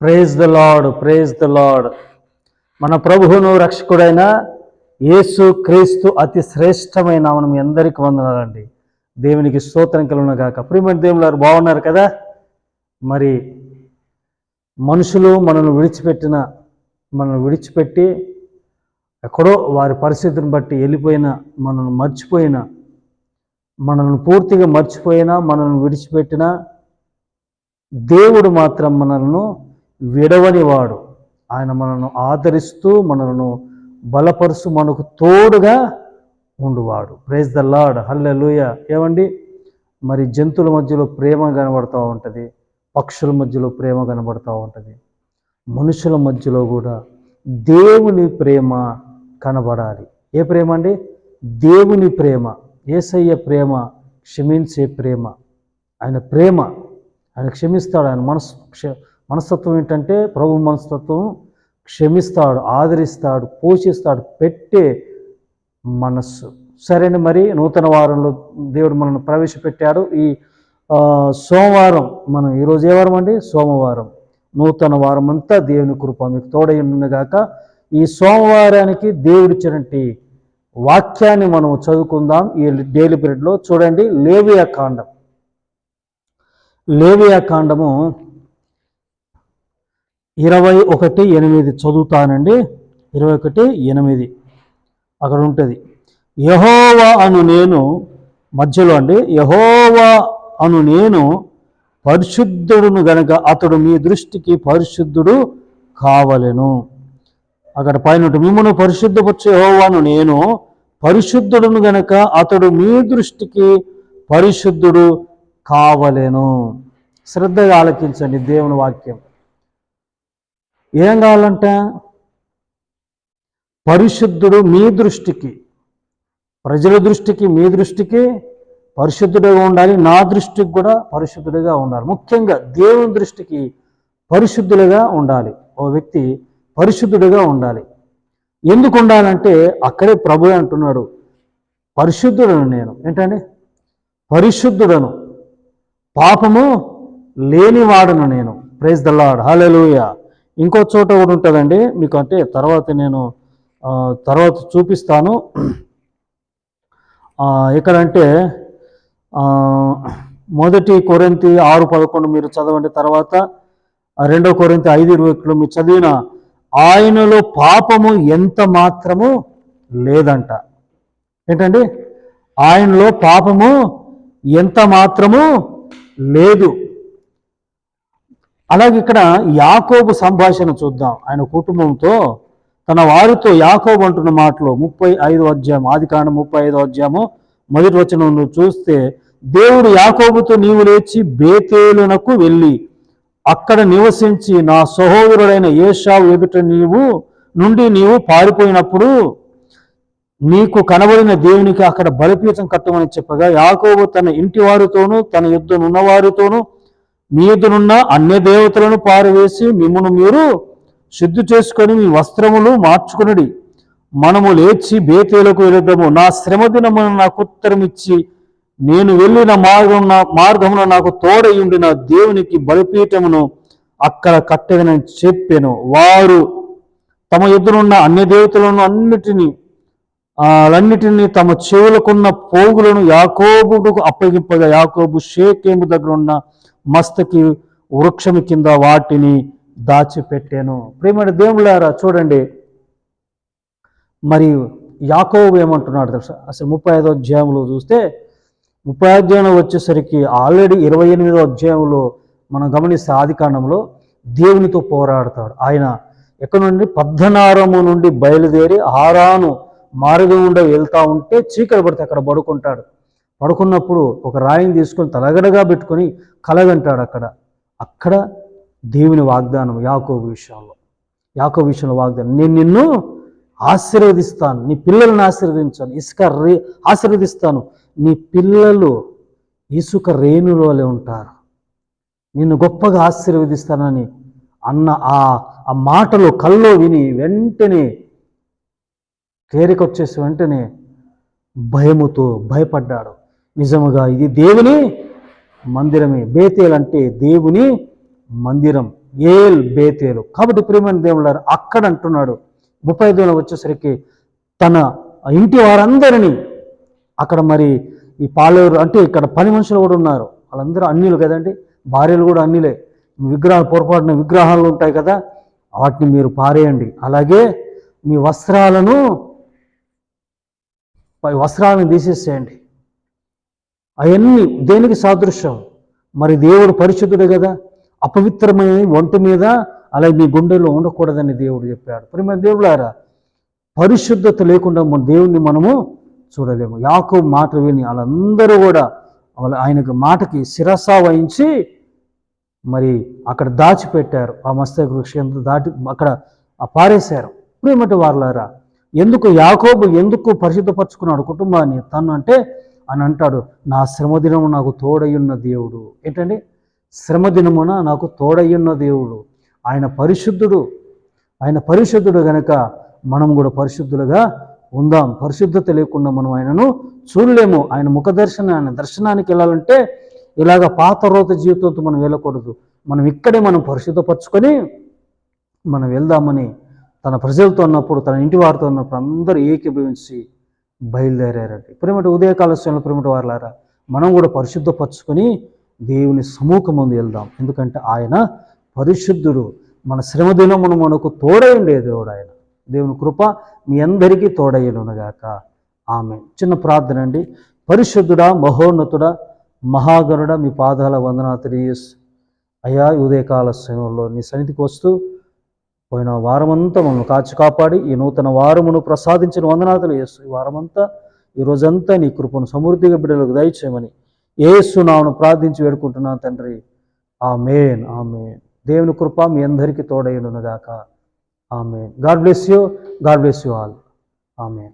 Praise the Lord praise the Lord మన ప్రభువును రక్షకుడైన యేసు క్రీస్తు అతి శ్రేష్టమైన మనం ఎందరికి వందనాలండి. దేవునికి స్తోత్రం కలుగును గాక. ప్రియమైన దేవులారు బాగున్నారు కదా? మరి మనుషులు మనల్ని విడిచిపెట్టిన మనల్ని విడిచిపెట్టి ఎక్కడో వారి పరిస్థితిని బట్టి వెళ్ళిపోయిన మనల్ని మర్చిపోయిన మనల్ని పూర్తిగా మర్చిపోయినా మనల్ని విడిచిపెట్టిన దేవుడు మాత్రం మనల్ని విడవనివాడు. ఆయన మనల్ని ఆదరిస్తూ మనలను బలపరుస్తూ మనకు తోడుగా ఉండువాడు. ప్రేజ్ ద లార్డ్ హల్లెలూయ ఏమండి? మరి జంతువుల మధ్యలో ప్రేమ కనబడుతూ ఉంటుంది. పక్షుల మధ్యలో ప్రేమ కనబడుతూ ఉంటుంది. మనుషుల మధ్యలో కూడా దేవుని ప్రేమ కనబడాలి. ఏ ప్రేమ అండి? దేవుని ప్రేమ. ఏసయ్య ప్రేమ క్షమించే ప్రేమ. ఆయన ప్రేమ. ఆయన క్షమిస్తాడు. ఆయన మనస్ క్ష- మనస్తత్వం ఏంటంటే ప్రభు మనస్తత్వం క్షమిస్తాడు ఆదరిస్తాడు పోషిస్తాడు పెట్టే మనస్సు. సరేనా మరి నూతన వారంలో దేవుడు మనల్ని ప్రవేశపెట్టాడు ఈ సోమవారం మనం ఈరోజు ఏ వారం అండి? సోమవారం. నూతన వారం అంతా దేవుని కృప మీకు తోడయ్యుండగాక ఈ సోమవారానికి దేవుడిచ్చినటువంటి వాక్యాన్ని మనం చదువుకుందాం. ఈ డైలీ పీరియడ్లో చూడండి. లేవియా కాండం. లేవియా కాండము ఇరవై ఒకటి ఎనిమిది చదువుతానండి. ఇరవై ఒకటి ఎనిమిది. అక్కడ ఉంటుంది యహోవా అను నేను మధ్యలో అండి యహోవా అను నేను పరిశుద్ధుడును గనక అతడు మీ దృష్టికి పరిశుద్ధుడు కావలెను. అక్కడ పైన మిమ్మల్ని పరిశుద్ధపరిచే యహోవాను నేను పరిశుద్ధుడును గనక అతడు మీ దృష్టికి పరిశుద్ధుడు కావలెను. శ్రద్ధగా ఆలకించండి దేవుని వాక్యం. ఏం కావాలంట? పరిశుద్ధుడు మీ దృష్టికి ప్రజల దృష్టికి మీ దృష్టికి పరిశుద్ధుడిగా ఉండాలి. నా దృష్టికి కూడా పరిశుద్ధుడిగా ఉండాలి. ముఖ్యంగా దేవుని దృష్టికి పరిశుద్ధులుగా ఉండాలి. ఓ వ్యక్తి పరిశుద్ధుడిగా ఉండాలి. ఎందుకు ఉండాలంటే అక్కడే ప్రభు అంటున్నాడు పరిశుద్ధుడను నేను. ఏంటండి? పరిశుద్ధుడను. పాపము లేనివాడను నేను. ప్రైజ్ ద లార్డ్ హల్లెలూయా ఇంకో చోట కూడా ఉంటుందండి. మీకు అంటే తర్వాత నేను తర్వాత చూపిస్తాను. ఎక్కడంటే మొదటి కొరింతి ఆరు పదకొండు మీరు చదవండి. తర్వాత రెండవ రెండో కొరింతి ఐదు ఇరవై ఒకటిలో మీరు చదివిన ఆయనలో పాపము ఎంత మాత్రము లేదంట. ఏంటండి? ఆయనలో పాపము ఎంత మాత్రము లేదు. అలాగే ఇక్కడ యాకోబు సంభాషణ చూద్దాం. ఆయన కుటుంబంతో తన వారితో యాకోబు అంటున్న మాటలు ముప్పై ఐదు అధ్యాయం ఆది కాండం ముప్పై ఐదో అధ్యాయము మొదటి వచనం నువ్వు చూస్తే దేవుడు యాకోబుతో నీవు లేచి బేతేలునకు వెళ్ళి అక్కడ నివసించి నా సహోదరుడైన ఏషావు ఎదుట నీవు నుండి నీవు పారిపోయినప్పుడు నీకు కనబడిన దేవునికి అక్కడ బలిపీఠం కట్టమని చెప్పగా యాకోబు తన ఇంటి వారితోనూ తన యుద్ధం ఉన్నవారితోనూ మీ యుద్ధనున్న అన్య దేవతలను పారవేసి మిమ్మను మీరు శుద్ధి చేసుకొని మీ వస్త్రములు మార్చుకునుడి. మనము లేచి బేతేలకు వెళుదాము నా శ్రమ దినమున నాకు ఉత్తరం ఇచ్చి నేను వెళ్ళిన మార్గం నా మార్గమున నాకు తోడయుండి నా దేవునికి బలిపీఠమును అక్కడ కట్టెదనని చెప్పాను. వారు తమ ఎదురున్న అన్య దేవతలను అన్నిటినీ అన్నిటిని తమ చెవులకున్న పోగులను యాకోబుకు అప్పగింపగా యాకోబు షేకేము దగ్గర ఉన్న మస్తకి వృక్షము కింద వాటిని దాచిపెట్టాను. ప్రేమ దేవులారా చూడండి. మరి యాకోబు ఏమంటున్నాడు తెలుసా? అసలు ముప్పై ఐదో అధ్యాయంలో చూస్తే ముప్పై అధ్యాయంలో వచ్చేసరికి ఆల్రెడీ ఇరవై ఎనిమిదో అధ్యాయంలో మనం గమనిస్తే ఆదికాండంలో దేవునితో పోరాడతాడు. ఆయన ఎక్కడ నుండి? పద్దనారము నుండి బయలుదేరి ఆరాను మార్గం గుండా వెళ్తా ఉంటే చీకటి పడితే అక్కడ పడుకుంటాడు. పడుకున్నప్పుడు ఒక రాయిని తీసుకొని తలగడగా పెట్టుకొని కలగంటాడు అక్కడ. అక్కడ దేవుని వాగ్దానం యాకోబు విషయంలో. యాకో విషయంలో వాగ్దానం నేను నిన్ను ఆశీర్వదిస్తాను నీ పిల్లలను ఆశీర్వదించాను ఇసుక రే ఆశీర్వదిస్తాను. నీ పిల్లలు ఇసుక రేణుల వలె ఉంటారు. నిన్ను గొప్పగా ఆశీర్వదిస్తానని అన్న ఆ ఆ మాటలు కల్లో విని వెంటనే తేరికొచ్చేసి వెంటనే భయముతో భయపడ్డాడు. నిజముగా ఇది దేవుని మందిరమే. బేతేల్ అంటే దేవుని మందిరం. ఏల్ బేతేలు. కాబట్టి ప్రియమైన దేవులారు అక్కడ అంటున్నాడు. ముప్పై ఐదులో వచ్చేసరికి తన ఇంటి వారందరినీ అక్కడ మరి ఈ పాలేరు అంటే ఇక్కడ పని మనుషులు కూడా ఉన్నారు. వాళ్ళందరూ అన్నిలు కదండి. భార్యలు కూడా అన్నిలే విగ్రహాలు పొరపాటున విగ్రహాలు ఉంటాయి కదా వాటిని మీరు పారేయండి. అలాగే మీ వస్త్రాలను వస్త్రాలను తీసేసేయండి. అవన్నీ దేనికి సాదృశ్యం? మరి దేవుడు పరిశుద్ధుడే కదా. అపవిత్రమైన ఒంటి మీద అలాగే మీ గుండెలో ఉండకూడదని దేవుడు చెప్పాడు. ప్రేమ దేవుడారా పరిశుద్ధత లేకుండా మన దేవుణ్ణి మనము చూడలేము. యాకో మాట విని వాళ్ళందరూ కూడా వాళ్ళ ఆయనకు మాటకి శిరస వహించి మరి అక్కడ దాచిపెట్టారు. ఆ మస్తక వృక్షం దాటి అక్కడ పారేశారు పారేశారు. ఏమంటే వారులారా ఎందుకు యాకోబు ఎందుకు పరిశుద్ధపరచుకున్నాడు కుటుంబాన్ని? తను అంటే అని అంటాడు నా శ్రమదినము నాకు తోడయ్యున్న దేవుడు. ఏంటండి? శ్రమదినమున నాకు తోడయ్యున్న దేవుడు. ఆయన పరిశుద్ధుడు. ఆయన పరిశుద్ధుడు గనక మనం కూడా పరిశుద్ధులుగా ఉందాం. పరిశుద్ధత లేకుండా మనం ఆయనను చూడలేము. ఆయన ముఖ దర్శన ఆయన దర్శనానికి వెళ్ళాలంటే ఇలాగ పాత రోత జీవితంతో మనం వెళ్ళకూడదు. మనం ఇక్కడే మనం పరిశుద్ధపరచుకొని మనం వెళ్దామని తన ప్రజలతో ఉన్నప్పుడు తన ఇంటి వారితో ఉన్నప్పుడు అందరూ ఏకీభవించి బయలుదేరారండి. ప్రేమటి ఉదయకాల సమయంలో ప్రేమటి వారులారా మనం కూడా పరిశుద్ధపరచుకొని దేవుని సముఖమందు వెళ్దాం. ఎందుకంటే ఆయన పరిశుద్ధుడు. మన శ్రమ దినమును మనకు తోడై ఉండే దేవుడు ఆయన. దేవుని కృప మీ అందరికీ తోడయ్యనుగాక ఆమె చిన్న ప్రార్థన అండి. పరిశుద్ధుడా మహోన్నతుడా మహాగరుడ మీ పాదాల వందనా తెలియస్ అయా ఉదయకాల సమయంలో నీ సన్నిధికి వస్తూ పోయిన వారమంతా మమ్మల్ని కాచి కాపాడి ఈ నూతన వారమును ప్రసాదించిన వందనాథులు యేసు. ఈ వారమంతా ఈ రోజంతా నీ కృపను సమృద్ధిగా బిడ్డలకు దయచేయమని ఏసు నాను ప్రార్థించి వేడుకుంటున్నాను తండ్రి. ఆ మేన్ ఆ మేన్ దేవుని కృప మీ అందరికీ తోడైనగాక ఆమె God bless you God bless you all. Amen.